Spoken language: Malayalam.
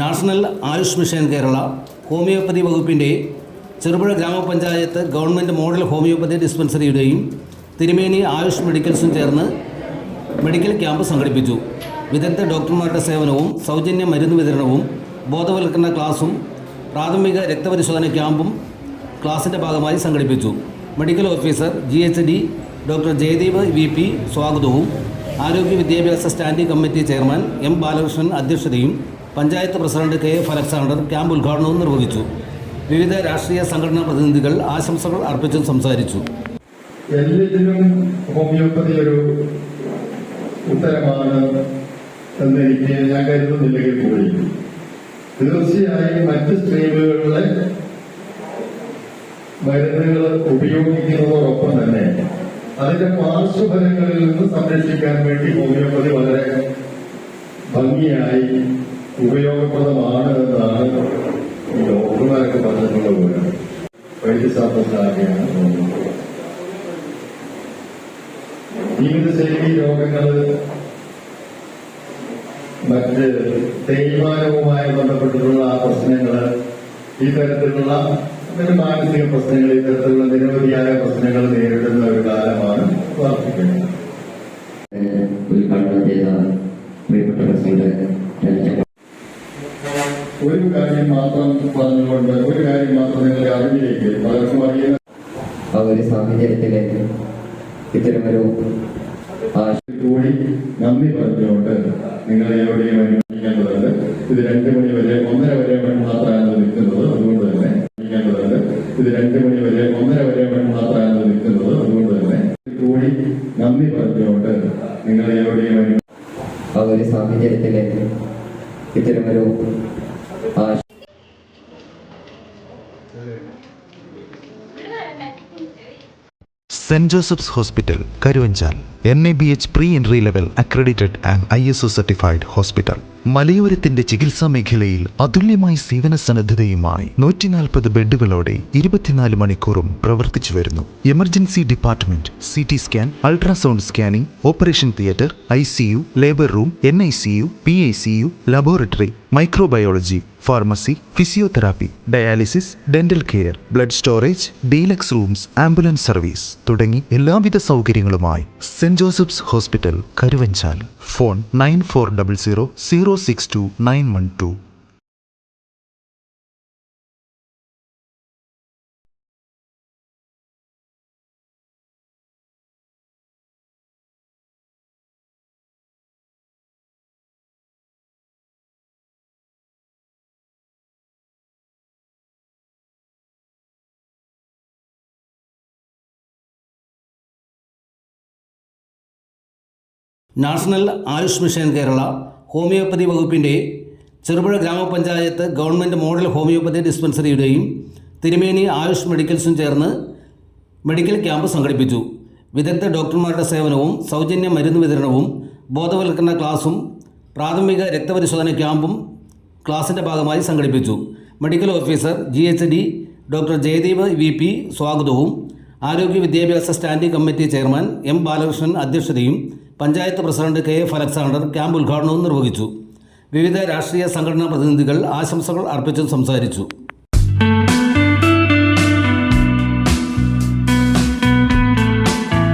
National Ayush mission Kerala homoeopathy വകുപ്പിൻ്റെ ചെറുപുഴ ഗ്രാമപഞ്ചായത്ത് ഗവൺമെൻറ് മോഡൽ ഹോമിയോപ്പതി ഡിസ്പെൻസറിയുടെയും തിരുമേനി ആയുഷ് മെഡിക്കൽസും ചേർന്ന് മെഡിക്കൽ ക്യാമ്പ് സംഘടിപ്പിച്ചു വിദഗ്ധ ഡോക്ടർമാരുടെ സേവനവും സൗജന്യ മരുന്ന് വിതരണവും ബോധവൽക്കരണ ക്ലാസും പ്രാഥമിക രക്തപരിശോധന ക്യാമ്പും ക്ലാസിൻ്റെ ഭാഗമായി സംഘടിപ്പിച്ചു medical officer G H D doctor Jayadeep V P സ്വാഗതവും ആരോഗ്യ വിദ്യാഭ്യാസ standing committee chairman M Balakrishnan അധ്യക്ഷതയും panchayat president K F Alexander camp ഉദ്ഘാടനവും നിർവഹിച്ചു വിവിധ രാഷ്ട്രീയ സംഘടനാ പ്രതിനിധികൾ ആശംസകൾ അർപ്പിച്ചും സംസാരിച്ചു എല്ലാത്തിനും ഹോമിയോപ്പതി ഒരു ഉത്തരമാണ് എന്ന് എനിക്ക് ഞാൻ കരുതുന്നില്ലെങ്കിൽ കൂടി തീർച്ചയായും മറ്റ് സ്ട്രീമുകളിലെ മരുന്നുകൾ ഉപയോഗിക്കുന്നതോടൊപ്പം തന്നെ അതിന്റെ പാർശ്വഫലങ്ങളിൽ നിന്ന് സംരക്ഷിക്കാൻ വേണ്ടി ഹോമിയോപ്പതി വളരെ ഭംഗിയായി ഉപയോഗപ്രദമാണ് എന്നാണ് ഈ ഡോക്ടർമാരൊക്കെ പറഞ്ഞിട്ടുള്ള പോലെ വൈദ്യശാസ്ത്രജ്ഞരാകെയാണ് ജീവിതശൈലി രോഗങ്ങൾ മറ്റ് തേയ്മാനവുമായി ബന്ധപ്പെട്ടിട്ടുള്ള പ്രശ്നങ്ങൾ ഈ തരത്തിലുള്ള മാനസിക പ്രശ്നങ്ങൾ ഇത്തരത്തിലുള്ള നിരവധിയായ പ്രശ്നങ്ങൾ നേരിടുന്ന ഒരു കാലമാണ് കാര്യം മാത്രം പറഞ്ഞുകൊണ്ട് ഒരു കാര്യം മാത്രം നിങ്ങളെ അറിവിലേക്ക് പലർക്കും അറിയുന്ന ആ ഒരു സാഹചര്യത്തിലേക്ക് ഇത്തരമൊരു കൂടി നന്ദി പറഞ്ഞുകൊണ്ട് നിങ്ങളെ എവിടെയും അനുമാനിക്കേണ്ടതുണ്ട് ഇത് രണ്ട് മണി വരെ ഒന്നര വരെ മണി മാത്രമാണ് നിൽക്കുന്നത് അതുകൊണ്ട് തന്നെ ഇത് രണ്ട് മണി വരെ ഒന്നര വരെ മണി മാത്രമാണ് നിൽക്കുന്നത് അതുകൊണ്ട് തന്നെ കൂടി നന്ദി പറഞ്ഞുകൊണ്ട് നിങ്ങളെ എവിടെയും ആ ഒരു സാഹചര്യത്തിലേക്ക് ഇത്തരമൊരു saint Joseph's hospital Karuvanchal N A B H pre entry level accredited and I S O certified hospital മലയോരത്തിന്റെ ചികിത്സാ മേഖലയിൽ അതുല്യമായ സേവന സന്നദ്ധതയുമായി നാൽപ്പത് ബെഡുകളോടെ ഇരുപത്തിനാല് മണിക്കൂറും പ്രവർത്തിച്ചു വരുന്നു emergency department C T scan ultrasound scanning operation theatre I C U labour room N I C U P I C U laboratory microbiology pharmacy physiotherapy dialysis dental care blood storage deluxe rooms ambulance service തുടങ്ങി എല്ലാവിധ സൗകര്യങ്ങളുമായി saint Joseph's hospital Karuvanchal phone nine four double zero zero 262912. National Ayush Mission Kerala homoeopathy വകുപ്പിൻ്റെ ചെറുപുഴ ഗ്രാമപഞ്ചായത്ത് ഗവൺമെൻറ് മോഡൽ ഹോമിയോപ്പതി ഡിസ്പെൻസറിയുടെയും തിരുമേനി ആയുഷ് മെഡിക്കൽസും ചേർന്ന് മെഡിക്കൽ ക്യാമ്പ് സംഘടിപ്പിച്ചു വിദഗ്ധ ഡോക്ടർമാരുടെ സേവനവും സൗജന്യ മരുന്ന് വിതരണവും ബോധവൽക്കരണ ക്ലാസും പ്രാഥമിക രക്തപരിശോധന ക്യാമ്പും ക്ലാസിൻ്റെ ഭാഗമായി സംഘടിപ്പിച്ചു medical officer G H D doctor Jayadeep V P സ്വാഗതവും ആരോഗ്യ വിദ്യാഭ്യാസ standing committee chairman M Balakrishnan അധ്യക്ഷതയും panchayat president K F Alexander camp ഉദ്ഘാടനവും നിർവഹിച്ചു വിവിധ രാഷ്ട്രീയ സംഘടനാ പ്രതിനിധികൾ ആശംസകൾ അർപ്പിച്ചും സംസാരിച്ചു